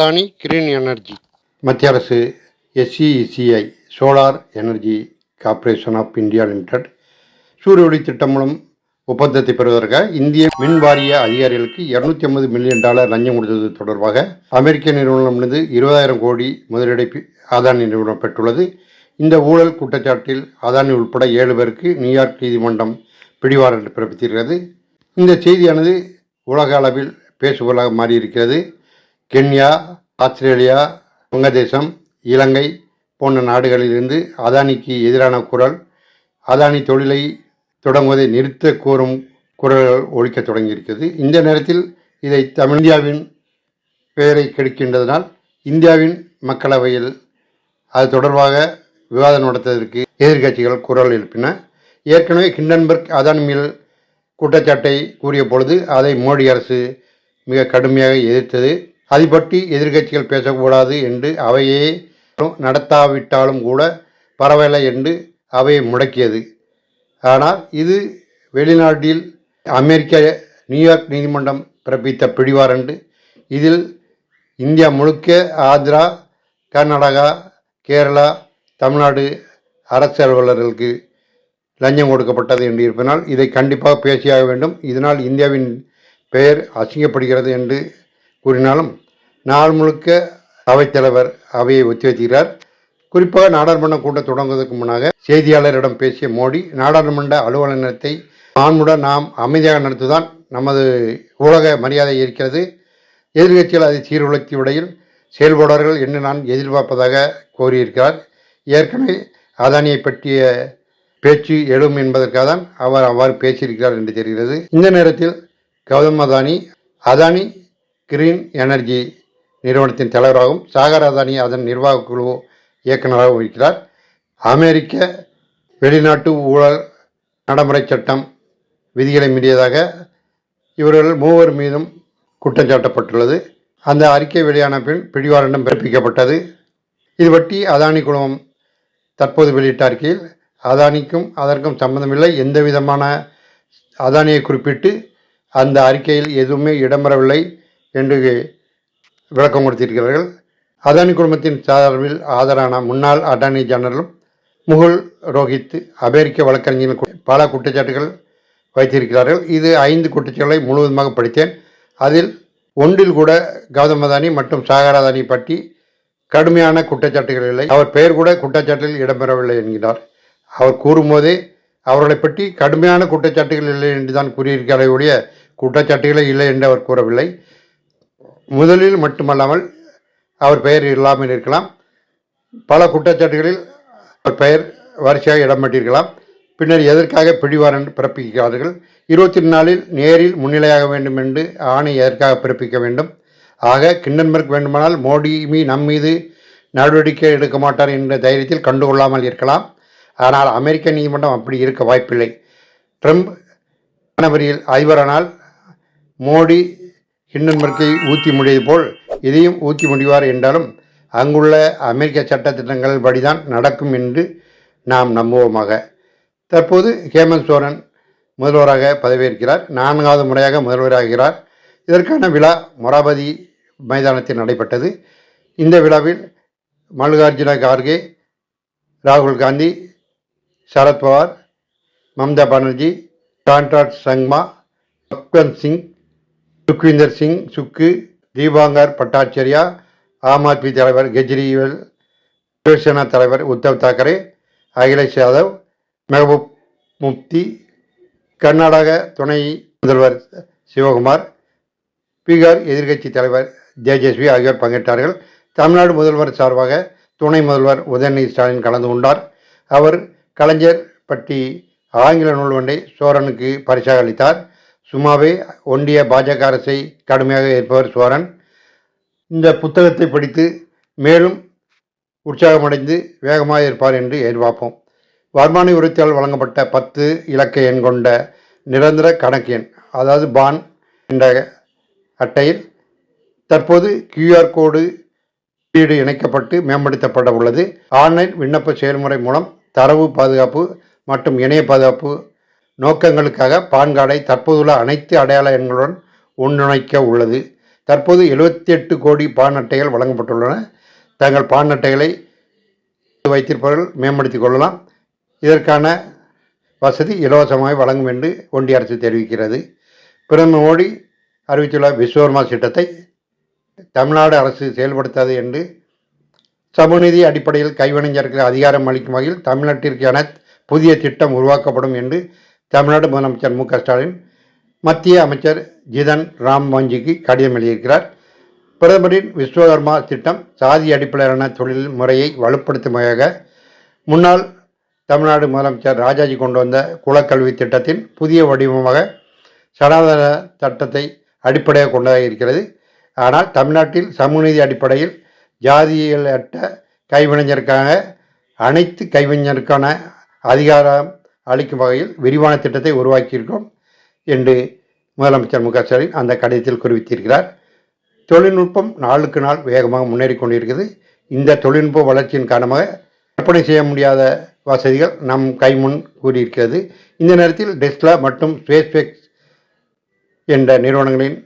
Adani green energy. மத்திய அரசு SECI solar energy corporation of India limited சூரிய ஒளி திட்டம் மூலம் ஒப்பந்தத்தை பெறுவதற்காக இந்திய மின் வாரிய அதிகாரிகளுக்கு இருநூத்தி ஐம்பது மில்லியன் டாலர் லஞ்சம் கொடுத்தது தொடர்பாக அமெரிக்க நிறுவனமிருந்து இருபதாயிரம் கோடி முதலீடை அதானி நிறுவனம் பெற்றுள்ளது. இந்த ஊழல் குற்றச்சாட்டில் அதானி உட்பட ஏழு பேருக்கு நியூயார்க் நீதிமன்றம் பிடிவாரண்ட் பிறப்பித்திருக்கிறது. இந்த செய்தியானது உலக அளவில் பேசுபொருளாக மாறியிருக்கிறது. கென்யா ஆஸ்திரேலியா வங்கதேசம் இலங்கை போன்ற நாடுகளிலிருந்து அதானிக்கு எதிரான குரல் அதானி தொழிலை தொடங்குவதை நிறுத்த கோரும் குரல்கள் ஒழிக்கத் தொடங்கியிருக்கிறது. இந்த நேரத்தில் இதை தமிழ் இந்தியாவின் பெயரை கெடுக்கின்றதனால் இந்தியாவின் மக்களவையில் அது தொடர்பாக விவாதம் நடத்துவதற்கு எதிர்க்கட்சிகள் குரல் எழுப்பின. ஏற்கனவே ஹிண்டன்பர்க் அதானி மில் குற்றச்சாட்டை கூறிய பொழுது அதை மோடி அரசு மிக கடுமையாக எதிர்த்தது. அதை பற்றி எதிர்க்கட்சிகள் பேசக்கூடாது என்று அவையே நடத்தாவிட்டாலும் கூட பரவாயில்லை என்று அவையை முடக்கியது. ஆனால் இது வெளிநாட்டில் அமெரிக்க நியூயார்க் நீதிமன்றம் பிறப்பித்த பிடிவாரண்டு இதில் இந்தியா முழுக்க ஆந்திரா கர்நாடகா கேரளா தமிழ்நாடு அரசு அலுவலர்களுக்கு லஞ்சம் கொடுக்கப்பட்டது என்று இருப்பதனால் இதை கண்டிப்பாக பேசியாக வேண்டும். இதனால் இந்தியாவின் பெயர் அசிங்கப்படுகிறது என்று கூறினாலும் நாள் முழுக்க அவைத்தலைவர் அவையை ஒத்திவைக்கிறார் குறிப்பாக நாடாளுமன்ற கூட்டம் தொடங்குவதற்கு முன்னாக செய்தியாளரிடம் பேசிய மோடி நாடாளுமன்ற அலுவலகத்தை மாண்புடன் நாம் அமைதியாக நடத்துதான் நமது உலக மரியாதை இருக்கிறது எதிர்கட்சிகள் அதை சீர்குலைத்தி விடையில் செயல்படுவார்கள் என்று நான் எதிர்பார்ப்பதாக கோரியிருக்கிறார் ஏற்கனவே அதானியை பற்றிய பேச்சு எழும் என்பதற்காக தான் அவர் அவ்வாறு பேசியிருக்கிறார் என்று தெரிகிறது. இந்த நேரத்தில் கௌதம் அதானி அதானி கிரீன் எனர்ஜி நிறுவனத்தின் தலைவராகவும் சாகர் அதானி அதன் நிர்வாக குழு இயக்குநராகவும் இருக்கிறார். அமெரிக்க வெளிநாட்டு ஊழல் நடைமுறை சட்டம் விதிகளை மீறியதாக இவர்கள் மூவர் மீதும் குற்றம் சாட்டப்பட்டுள்ளது. அந்த அறிக்கை வெளியான பின் பிடிவாரண்டம் பிறப்பிக்கப்பட்டது. இது பற்றி அதானி குழுமம் தற்போது வெளியிட்ட அறிக்கையில் அதானிக்கும் அதற்கும் சம்பந்தமில்லை. எந்த விதமான அதானியை குறிப்பிட்டு அந்த அறிக்கையில் எதுவுமே இடம்பெறவில்லை. என்று விளக்கம் கொடுத்திருக்கிறார்கள் அதானி குழுமத்தின் சார்பில் ஆதரான முன்னாள் அட்டார்னி ஜெனரலும் முகுல் ரோஹித் அமெரிக்க வழக்கறிஞர்கள் பல குற்றச்சாட்டுகள் வைத்திருக்கிறார்கள். இது ஐந்து குற்றச்சாட்டுகளை முழுவதுமாக படித்தேன். அதில் ஒன்றில் கூட கௌதம் அதானி மற்றும் சாகர் அதானி பற்றி கடுமையான குற்றச்சாட்டுகள் இல்லை. அவர் பெயர் கூட குற்றச்சாட்டில் இடம்பெறவில்லை என்கிறார். அவர் கூறும்போதே அவர்களை பற்றி கடுமையான குற்றச்சாட்டுகள் இல்லை என்று தான் கூறியிருக்கிறார் ஒழிய குற்றச்சாட்டுகளே இல்லை என்று அவர் கூறவில்லை. முதலில் மட்டுமல்லாமல் அவர் பெயர் இல்லாமல் இருக்கலாம். பல குற்றச்சாட்டுகளில் அவர் பெயர் வரிசையாக இடம்பெற்றிருக்கலாம் பின்னர் எதற்காக பிடிவாரன் பிறப்பிக்கிறார்கள்? இருபத்தி நாலில் நேரில் முன்னிலையாக வேண்டும் என்று ஆணை எதற்காக பிறப்பிக்க வேண்டும்? ஆக கிண்டன்பர்க் வேண்டுமானால் மோடி மீ நம் மீது நடவடிக்கை எடுக்க மாட்டார் என்ற தைரியத்தில் கண்டுகொள்ளாமல் இருக்கலாம். ஆனால் அமெரிக்க நீதிமன்றம் அப்படி இருக்க வாய்ப்பில்லை. ட்ரம்ப் ஜனவரியில் அதிபரானால் மோடி ஹிண்டன்பர்க்கை ஊற்றி முடியது போல் இதையும் ஊற்றி முடிவார் என்றாலும் அங்குள்ள அமெரிக்க சட்டத்திட்டங்கள் படிதான் நடக்கும் என்று நாம் நம்புவோமாக. தற்போது ஹேமந்த் சோரன் முதல்வராக பதவியேற்கிறார். நான்காவது முறையாக முதல்வராகிறார். இதற்கான விழா மொராபதி மைதானத்தில் நடைபெற்றது. இந்த விழாவில் மல்லிகார்ஜுன கார்கே ராகுல் காந்தி சரத்பவார் மம்தா பானர்ஜி கான்ட்ராட் சங்மா பக்வந்த் சிங் சுக்விந்தர் சிங் சுக்கு தீபாங்கர் பட்டாச்சாரியா ஆம் ஆத்மி தலைவர் கெஜ்ரிவால் சிவசேனா தலைவர் உத்தவ் தாக்கரே அகிலேஷ் யாதவ் மெஹபூப் முப்தி கர்நாடக துணை முதல்வர் சிவகுமார் பீகார் எதிர்க்கட்சி தலைவர் தேஜஸ்வி ஆகியோர் பங்கேற்றார்கள். தமிழ்நாடு முதல்வர் சார்பாக துணை முதல்வர் உதயநிதி ஸ்டாலின் கலந்து கொண்டார். அவர் கலைஞர் பற்றி ஆங்கில நூல் ஒன்றை சோரனுக்கு பரிசாக அளித்தார். சும்மாவே ஒன்றிய பாஜக அரசை கடுமையாக ஏற்பவர் சோரன் இந்த புத்தகத்தை படித்து மேலும் உற்சாகமடைந்து வேகமாக இருப்பார் என்று எதிர்பார்ப்போம். வருமான உரித்தால் வழங்கப்பட்ட பத்து இலக்க எண் கொண்ட நிரந்தர கணக்கு எண் அதாவது பான் என்ற அட்டையில் தற்போது கியூஆர் கோடு குறியீடு இணைக்கப்பட்டு மேம்படுத்தப்பட உள்ளது. ஆன்லைன் விண்ணப்ப செயல்முறை மூலம் தரவு பாதுகாப்பு மற்றும் இணைய பாதுகாப்பு நோக்கங்களுக்காக பான் கார்டை தற்போதுள்ள அனைத்து அடையாள எண்களுடன் ஒன்றிணைக்க உள்ளது. தற்போது 78 கோடி பான் அட்டைகள் வழங்கப்பட்டுள்ளன. தங்கள் பான் அட்டைகளை வைத்திருப்பவர்கள் மேம்படுத்திக் கொள்ளலாம். இதற்கான வசதி இலவசமாக வழங்கும் என்று ஒன்றிய அரசு தெரிவிக்கிறது. பிரதமர் மோடி அறிவித்துள்ள விஸ்வகர்மா திட்டத்தை தமிழ்நாடு அரசு செயல்படுத்தாது என்று சமூகநீதி அடிப்படையில் கைவினைஞர்களுக்கு அதிகாரம் அளிக்கும் வகையில் தமிழ்நாட்டிற்கான புதிய திட்டம் உருவாக்கப்படும் என்று தமிழ்நாடு முதலமைச்சர் மு க ஸ்டாலின் மத்திய அமைச்சர் ஜிதன் ராம் மாஞ்சிக்கு கடிதம் எழுதியிருக்கிறார். பிரதமரின் விஸ்வகர்மா திட்டம் சாதி அடிப்படையிலான தொழில் முறையை வலுப்படுத்தும் வகையாக முன்னாள் தமிழ்நாடு முதலமைச்சர் ராஜாஜி கொண்டு வந்த குலக்கல்வி திட்டத்தின் புதிய வடிவமாக சனாதன சட்டத்தை அடிப்படையாக கொண்டதாக இருக்கிறது. ஆனால் தமிழ்நாட்டில் சமூகநீதி அடிப்படையில் ஜாதியற்ற கைவினைஞருக்காக அனைத்து கைவினைஞருக்கான அதிகாரம் அளிக்கும் வகையில் விரிவான திட்டத்தை உருவாக்கியிருக்கோம் என்று முதலமைச்சர் மு க ஸ்டாலின் அந்த கடிதத்தில் குறிப்பிட்டிருக்கிறார். தொழில்நுட்பம் நாளுக்கு நாள் வேகமாக முன்னேறி கொண்டிருக்கிறது. இந்த தொழில்நுட்ப வளர்ச்சியின் காரணமாக கற்பனை செய்ய முடியாத வசதிகள் நம் கைமுன் கூறியிருக்கிறது இந்த நேரத்தில் டெஸ்லா மற்றும் ஸ்பேஸ்பெக்ஸ் என்ற நிறுவனங்களின்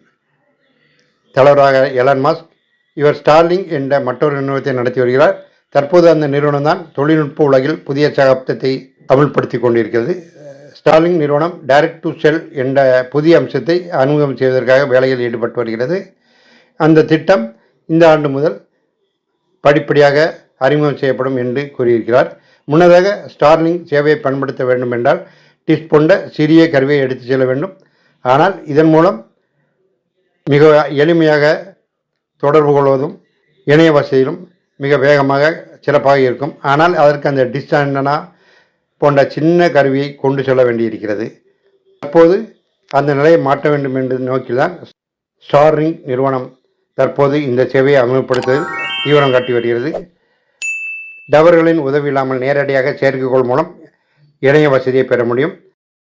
தலைவராக எலன் மாஸ்க் இவர் ஸ்டார்லிங் என்ற மற்றொரு நிறுவனத்தை நடத்தி வருகிறார். தற்போது அந்த நிறுவனம் தான் தொழில்நுட்ப உலகில் புதிய சகாப்தத்தை அமல்படுத்தி கொண்டிருக்கிறது ஸ்டார்லிங் நிறுவனம் டைரக்ட் டு செல் என்ற புதிய அம்சத்தை அறிமுகம் செய்வதற்காக வேலையில் ஈடுபட்டு வருகிறது. அந்த திட்டம் இந்த ஆண்டு முதல் படிப்படியாக அறிமுகம் செய்யப்படும் என்று கூறியிருக்கிறார். முன்னதாக ஸ்டார்லிங் சேவையை பயன்படுத்த வேண்டும் என்றால் டிஸ் போன்ற சிறிய கருவியை எடுத்து செல்ல வேண்டும். ஆனால் இதன் மூலம் மிக எளிமையாக தொடர்பு கொள்வதும் இணைய வசதியிலும் மிக வேகமாக சிறப்பாக இருக்கும். ஆனால் அதற்கு அந்த டிஷ் ஆண்டனா போன்ற சின்ன கருவியை கொண்டு செல்ல வேண்டியிருக்கிறது. தற்போது அந்த நிலையை மாற்ற வேண்டும் என்று நோக்கில்தான் ஸ்டார்ரிங் நிறுவனம் தற்போது இந்த சேவையை அமல்படுத்துவதில் தீவிரம் காட்டி வருகிறது. டவர்களின் உதவி இல்லாமல் நேரடியாக செயற்கைக்கோள் மூலம் இணைய வசதியை பெற முடியும்.